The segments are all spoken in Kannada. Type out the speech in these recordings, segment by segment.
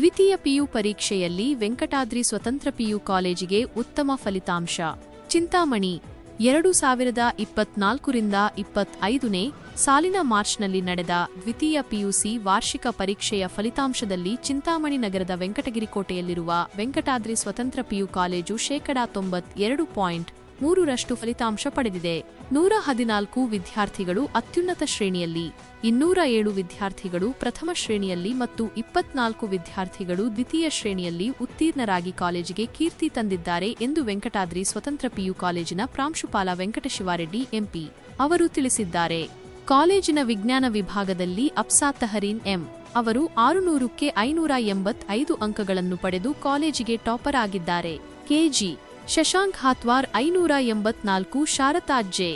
ದ್ವಿತೀಯ ಪಿಯು ಪರೀಕ್ಷೆಯಲ್ಲಿ ವೆಂಕಟಾದ್ರಿ ಸ್ವತಂತ್ರ ಪಿಯು ಕಾಲೇಜಿಗೆ ಉತ್ತಮ ಫಲಿತಾಂಶ. ಚಿಂತಾಮಣಿ, ಎರಡು ಸಾವಿರದ ಇಪ್ಪತ್ನಾಲ್ಕರಿಂದ ಇಪ್ಪತ್ತೈದನೇ ಸಾಲಿನ ಮಾರ್ಚ್ನಲ್ಲಿ ನಡೆದ ದ್ವಿತೀಯ ಪಿಯುಸಿ ವಾರ್ಷಿಕ ಪರೀಕ್ಷೆಯ ಫಲಿತಾಂಶದಲ್ಲಿ ಚಿಂತಾಮಣಿ ನಗರದ ವೆಂಕಟಗಿರಿ ಕೋಟೆಯಲ್ಲಿರುವ ವೆಂಕಟಾದ್ರಿ ಸ್ವತಂತ್ರ ಪಿಯು ಕಾಲೇಜು ಶೇಕಡಾ ತೊಂಬತ್ತೆರಡು ಪಾಯಿಂಟ್ ಮೂರರಷ್ಟು ಫಲಿತಾಂಶ ಪಡೆದಿದೆ. ನೂರ ಹದಿನಾಲ್ಕು ವಿದ್ಯಾರ್ಥಿಗಳು ಅತ್ಯುನ್ನತ ಶ್ರೇಣಿಯಲ್ಲಿ, ಇನ್ನೂರ ಏಳು ವಿದ್ಯಾರ್ಥಿಗಳು ಪ್ರಥಮ ಶ್ರೇಣಿಯಲ್ಲಿ ಮತ್ತು ಇಪ್ಪತ್ನಾಲ್ಕು ವಿದ್ಯಾರ್ಥಿಗಳು ದ್ವಿತೀಯ ಶ್ರೇಣಿಯಲ್ಲಿ ಉತ್ತೀರ್ಣರಾಗಿ ಕಾಲೇಜಿಗೆ ಕೀರ್ತಿ ತಂದಿದ್ದಾರೆ ಎಂದು ವೆಂಕಟಾದ್ರಿ ಸ್ವತಂತ್ರ ಪಿಯು ಕಾಲೇಜಿನ ಪ್ರಾಂಶುಪಾಲ ವೆಂಕಟಶಿವಾರೆಡ್ಡಿ, ಎಂಪಿ ಅವರು ತಿಳಿಸಿದ್ದಾರೆ. ಕಾಲೇಜಿನ ವಿಜ್ಞಾನ ವಿಭಾಗದಲ್ಲಿ ಅಪ್ಸಾ ತಹರೀನ್ ಎಂ ಅವರು ಆರುನೂರಕ್ಕೆ ಐನೂರ ಎಂಬತ್ತೈದು ಅಂಕಗಳನ್ನು ಪಡೆದು ಕಾಲೇಜಿಗೆ ಟಾಪರ್ ಆಗಿದ್ದಾರೆ. ಕೆಜಿ ಶಶಾಂಕ್ ಹಾತ್ವಾರ್ ಐನೂರ ಎಂಬತ್ನಾಲ್ಕು ಶಾರತಾ ಜೆ,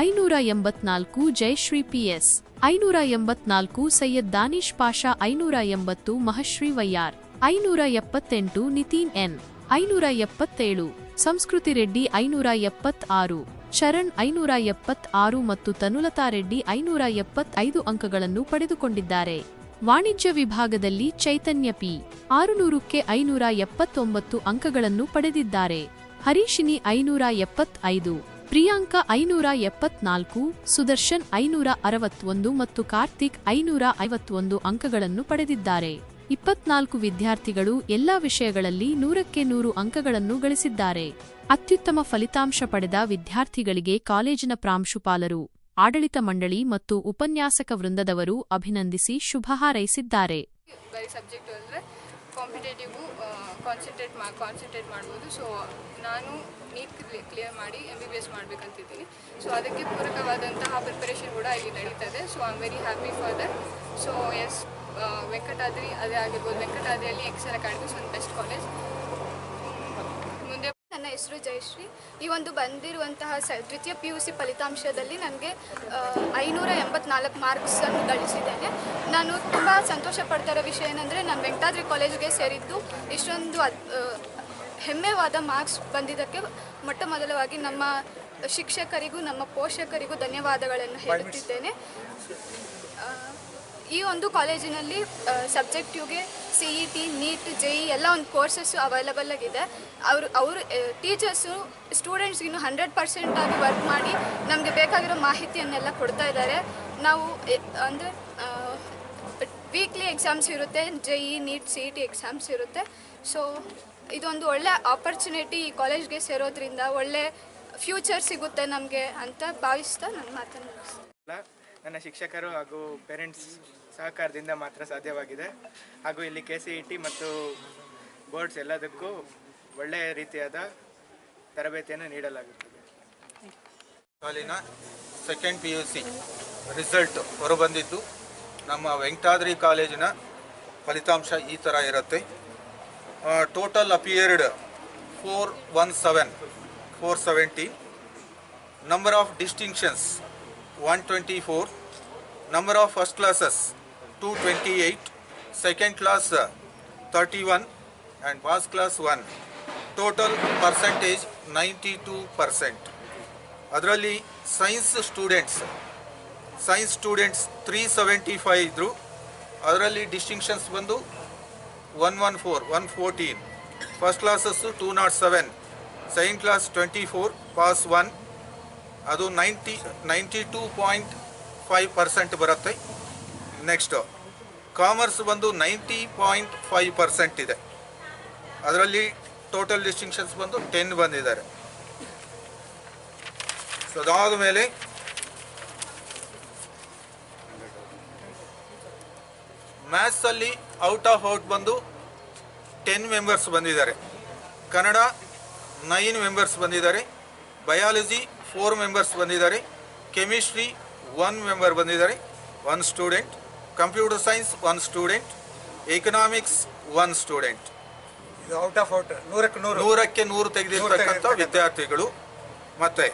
ಐನೂರ ಎಂಬತ್ನಾಲ್ಕು ಜಯಶ್ರೀ ಪಿಎಸ್, ಐನೂರ ಎಂಬತ್ನಾಲ್ಕು ಸೈಯದ್ ದಾನಿಶ್ ಪಾಷಾ, ಐನೂರ ಎಂಬತ್ತು ಮಹಶ್ರೀ ವಯ್ಯಾರ್ ಐನೂರ ಎಪ್ಪತ್ತೆಂಟು ನಿತೀನ್ ಎನ್, ಐನೂರ ಎಪ್ಪತ್ತೇಳು ಸಂಸ್ಕೃತಿ ರೆಡ್ಡಿ, ಐನೂರ ಎಪ್ಪತ್ತಾರು ಶರಣ್, ಐನೂರ ಎಪ್ಪತ್ತಾರು ಮತ್ತು ತನುಲತಾ ರೆಡ್ಡಿ, ಐನೂರ ಎಪ್ಪತ್ತೈದು ಅಂಕಗಳನ್ನು ಪಡೆದುಕೊಂಡಿದ್ದಾರೆ. ವಾಣಿಜ್ಯ ವಿಭಾಗದಲ್ಲಿ ಚೈತನ್ಯ ಪಿ, ಆರುನೂರಕ್ಕೆ ಐನೂರ ಎಪ್ಪತ್ತೊಂಬತ್ತು ಅಂಕಗಳನ್ನು ಪಡೆದಿದ್ದಾರೆ. ಹರೀಶಿನಿ ಐನೂರ ಎಪ್ಪತ್ತೈದು, ಪ್ರಿಯಾಂಕ ಐನೂರ ಎಪ್ಪತ್ನಾಲ್ಕು, ಸುದರ್ಶನ್ ಐನೂರ ಅರವತ್ತೊಂದು ಮತ್ತು ಕಾರ್ತಿಕ್ ಐನೂರ ಐವತ್ತೊಂದು ಅಂಕಗಳನ್ನು ಪಡೆದಿದ್ದಾರೆ. ಇಪ್ಪತ್ನಾಲ್ಕು ವಿದ್ಯಾರ್ಥಿಗಳು ಎಲ್ಲಾ ವಿಷಯಗಳಲ್ಲಿ ನೂರಕ್ಕೆ ನೂರು ಅಂಕಗಳನ್ನು ಗಳಿಸಿದ್ದಾರೆ. ಅತ್ಯುತ್ತಮ ಫಲಿತಾಂಶ ಪಡೆದ ವಿದ್ಯಾರ್ಥಿಗಳಿಗೆ ಕಾಲೇಜಿನ ಪ್ರಾಂಶುಪಾಲರು, ಆಡಳಿತ ಮಂಡಳಿ ಮತ್ತು ಉಪನ್ಯಾಸಕ ವೃಂದದವರು ಅಭಿನಂದಿಸಿ ಶುಭ ಹಾರೈಸಿದ್ದಾರೆ. ಕಾಂಪಿಟೇಟಿವು ಕಾನ್ಸಂಟ್ರೇಟ್ ಮಾ ಕಾನ್ಸಂಟ್ರೇಟ್ ಮಾಡ್ಬೋದು. ಸೊ ನಾನು ನೀಟ್ ಕ್ಲಿಯರ್ ಮಾಡಿ ಎಂ ಬಿ ಬಿ ಎಸ್ ಮಾಡಬೇಕಂತಿದ್ದೀನಿ. ಸೊ ಅದಕ್ಕೆ ಪೂರಕವಾದಂತಹ ಪ್ರಿಪರೇಷನ್ ಕೂಡ ಇಲ್ಲಿ ನಡೀತದೆ. So I am very happy for that so yes Venkatadri, ಅದೇ ಆಗಿರ್ಬೋದು. ವೆಂಕಟಾದ್ರಿಯಲ್ಲಿ ಎಕ್ಸೆಲ್ ಅಕಾಡೆಮಿಸ್ ಒಂದು ಬೆಸ್ಟ್ ಕಾಲೇಜ್ ಹೆಸರು ಜಯಶ್ರೀ. ಈ ಒಂದು ಬಂದಿರುವಂತಹ ಸ ದ್ವಿತೀಯ ಪಿ ಯು ಸಿ ಫಲಿತಾಂಶದಲ್ಲಿ ನನಗೆ ಐನೂರ ಎಂಬತ್ನಾಲ್ಕು ಮಾರ್ಕ್ಸನ್ನು ಗಳಿಸಿದ್ದೇನೆ. ನಾನು ತುಂಬ ಸಂತೋಷ ಪಡ್ತಾ ಇರೋ ವಿಷಯ ಏನಂದರೆ ನಾನು ವೆಂಕಟಾದ್ರಿ ಕಾಲೇಜಿಗೆ ಸೇರಿದ್ದು ಇಷ್ಟೊಂದು ಅದ್- ಹೆಮ್ಮೆವಾದ ಮಾರ್ಕ್ಸ್ ಬಂದಿದ್ದಕ್ಕೆ ಮೊಟ್ಟ ಮೊದಲವಾಗಿ ನಮ್ಮ ಶಿಕ್ಷಕರಿಗೂ ನಮ್ಮ ಪೋಷಕರಿಗೂ ಧನ್ಯವಾದಗಳನ್ನು ಹೇಳುತ್ತಿದ್ದೇನೆ. ಈ ಒಂದು ಕಾಲೇಜಿನಲ್ಲಿ ಸಬ್ಜೆಕ್ಟಿವ್ಗೆ C E T NEET J E ಎಲ್ಲ ಒಂದು ಕೋರ್ಸಸ್ಸು ಅವೈಲಬಲ್ ಆಗಿದೆ. ಅವರು ಅವರು ಟೀಚರ್ಸು ಸ್ಟೂಡೆಂಟ್ಸ್ಗಿನ್ನು ಹಂಡ್ರೆಡ್ ಪರ್ಸೆಂಟ್ ಆಗಿ ವರ್ಕ್ ಮಾಡಿ ನಮಗೆ ಬೇಕಾಗಿರೋ ಮಾಹಿತಿಯನ್ನೆಲ್ಲ ಕೊಡ್ತಾ ಇದ್ದಾರೆ. ನಾವು ಅಂದರೆ ವೀಕ್ಲಿ ಎಕ್ಸಾಮ್ಸ್ ಇರುತ್ತೆ J E NEET C E T exams ಇರುತ್ತೆ. ಸೊ ಇದೊಂದು ಒಳ್ಳೆ ಆಪರ್ಚುನಿಟಿ ಈ ಕಾಲೇಜ್ಗೆ ಸೇರೋದ್ರಿಂದ, ಒಳ್ಳೆ ಫ್ಯೂಚರ್ ಸಿಗುತ್ತೆ ನಮಗೆ ಅಂತ ಭಾವಿಸ್ತಾ ನನ್ನ ಮಾತನ್ನು ನನ್ನ ಶಿಕ್ಷಕರು ಹಾಗೂ ಪೇರೆಂಟ್ಸ್ ಸಹಕಾರದಿಂದ ಮಾತ್ರ ಸಾಧ್ಯವಾಗಿದೆ. ಹಾಗೂ ಇಲ್ಲಿ ಕೆ ಸಿ ಇ ಟಿ ಮತ್ತು ಬೋರ್ಡ್ಸ್ ಎಲ್ಲದಕ್ಕೂ ಒಳ್ಳೆಯ ರೀತಿಯಾದ ತರಬೇತಿಯನ್ನು ನೀಡಲಾಗುತ್ತದೆ. ಸಾಲಿನ second P U C result ಹೊರಬಂದಿದ್ದು, ನಮ್ಮ ವೆಂಕಟಾದ್ರಿ ಕಾಲೇಜಿನ ಫಲಿತಾಂಶ ಈ ಥರ ಇರುತ್ತೆ. Total appeared four one seven four seventy number of distinctions one twenty four number of first classes two twenty eight second class thirty one and Total class one total percentage ninety two percent ಅದರಲ್ಲಿ science students science students three seventy five ಇದ್ದರು ಅದರಲ್ಲಿ ಡಿಸ್ಟಿಂಕ್ಷನ್ಸ್ ಬಂದು one one four one fourteen first classes two not seven second class twenty four pass one ಅದು ninety ninety two point five percent ಬರುತ್ತೆ. ನೆಕ್ಸ್ಟು ಕಾಮರ್ಸ್ ಬಂದು ನೈಂಟಿ ಪಾಯಿಂಟ್ ಫೈವ್ ಪರ್ಸೆಂಟ್ ಇದೆ. ಅದರಲ್ಲಿ ಟೋಟಲ್ ಡಿಸ್ಟಿಂಕ್ಷನ್ಸ್ ಬಂದು ಟೆನ್ ಬಂದಿದ್ದಾರೆ. ಸೊ ಅದಾದ ಮೇಲೆ ಮ್ಯಾಥ್ಸಲ್ಲಿ ಔಟ್ ಆಫ್ ಔಟ್ ಬಂದು ಟೆನ್ ಮೆಂಬರ್ಸ್ ಬಂದಿದ್ದಾರೆ. ಕನ್ನಡ ನೈನ್ ಮೆಂಬರ್ಸ್ ಬಂದಿದ್ದಾರೆ. ಬಯಾಲಜಿ ಫೋರ್ ಮೆಂಬರ್ಸ್ ಬಂದಿದ್ದಾರೆ. ಕೆಮಿಸ್ಟ್ರಿ ಒನ್ ಮೆಂಬರ್ ಬಂದಿದ್ದಾರೆ. One student computer science one student economics one student ಇದು ಔಟ್ ಆಫ್ ಔಟ್ ನೂರಕ್ಕೆ ನೂರು. ನೂರಕ್ಕೆ ನೂರು ತೆಗೆದಿರ್ತಕ್ಕಂಥ ತೆಗೆದಿರ್ತಕ್ಕಂಥ. ವಿದ್ಯಾರ್ಥಿಗಳು. ಮತ್ತೆ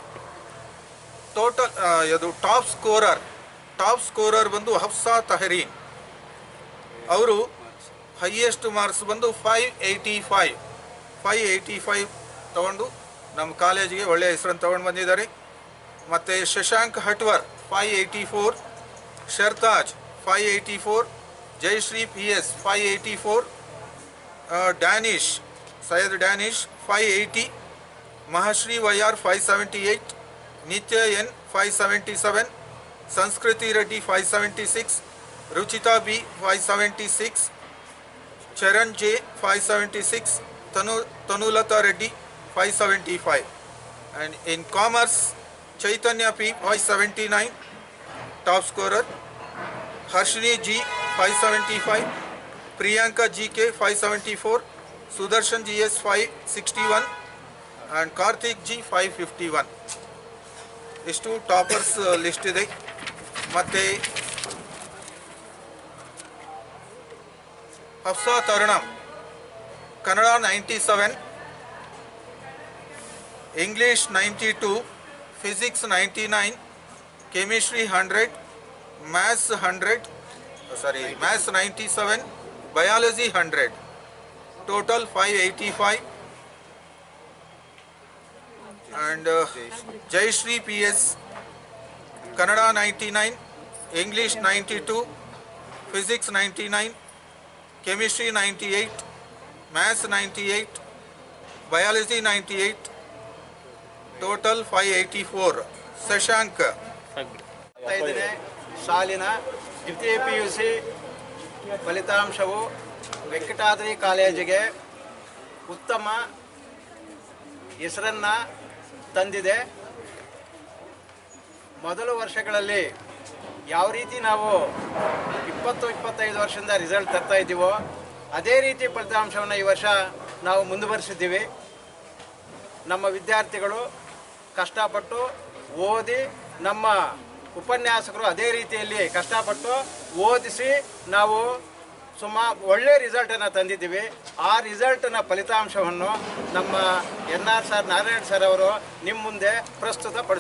ಟೋಟಲ್ ಇದು ಟಾಪ್ ಸ್ಕೋರರ್ ಟಾಪ್ ಸ್ಕೋರರ್ ಬಂದು ಹಫ್ಸಾ ತಹರೀನ್. ಅವರು ಹೈಯೆಸ್ಟ್ ಮಾರ್ಕ್ಸ್ ಬಂದು five eighty five five eighty five ತಗೊಂಡು ನಮ್ಮ ಕಾಲೇಜಿಗೆ ಒಳ್ಳೆಯ ಹೆಸರನ್ನು ತಗೊಂಡು ಬಂದಿದ್ದಾರೆ. ಮತ್ತು Shashank Hatwar five eighty four Shartaj five eighty four Jayashree P S five eighty four Danish Syed Danish five eighty Mahashree Y R five seventy eight Nithya N five seventy seven Sanskriti Reddy five seventy six Ruchitha B five seventy six Charan J five seventy six Tanu Tanulatha Reddy five seventy five and in commerce Chaitanya P five seventy nine top scorer Harshini G five seventy five Priyanka G K five seventy four Sudarshan G S five sixty one and Karthik G five fifty one ಇಷ್ಟು ಟಾಪರ್ಸ್ ಲಿಸ್ಟ್ ಇದೆ ಮತ್ತು Hafsa Tarannum Kannada ninety seven English ninety two physics ninety nine chemistry hundred maths hundred sorry maths ninety seven biology hundred total five eighty five and Jayashree P S Kannada ninety nine English ninety two physics ninety nine chemistry ninety eight maths ninety eight biology ninety eight total five eighty four Shashank ಐದನೇ ಸಾಲಿನ ದ್ವಿತೀಯ ಪಿ ಯು ಸಿ ಫಲಿತಾಂಶವು ವೆಂಕಟಾದ್ರಿ ಕಾಲೇಜಿಗೆ ಉತ್ತಮ ಹೆಸರನ್ನು ತಂದಿದೆ. ಮೊದಲ ವರ್ಷಗಳಲ್ಲಿ ಯಾವ ರೀತಿ ನಾವು ಇಪ್ಪತ್ತು ಇಪ್ಪತ್ತೈದು ವರ್ಷದಿಂದ ರಿಸಲ್ಟ್ ತರ್ತಾ ಇದ್ದೀವೋ, ಅದೇ ರೀತಿ ಫಲಿತಾಂಶವನ್ನು ಈ ವರ್ಷ ನಾವು ಮುಂದುವರಿಸಿದ್ದೀವಿ. ನಮ್ಮ ವಿದ್ಯಾರ್ಥಿಗಳು ಕಷ್ಟಪಟ್ಟು ಓದಿ ನಮ್ಮ ಉಪನ್ಯಾಸಕರು ಅದೇ ರೀತಿಯಲ್ಲಿ ಕಷ್ಟಪಟ್ಟು ಓದಿಸಿ ನಾವು ಸುಮಾ ಒಳ್ಳೆ ರಿಸಲ್ಟನ್ನು ತಂದಿದ್ದೀವಿ. ಆ ರಿಸಲ್ಟ್ನ ಫಲಿತಾಂಶವನ್ನು ನಮ್ಮ N R sir, Narayan sir ಅವರು ನಿಮ್ಮ ಮುಂದೆ ಪ್ರಸ್ತುತಪಡಿಸ್ತಾರೆ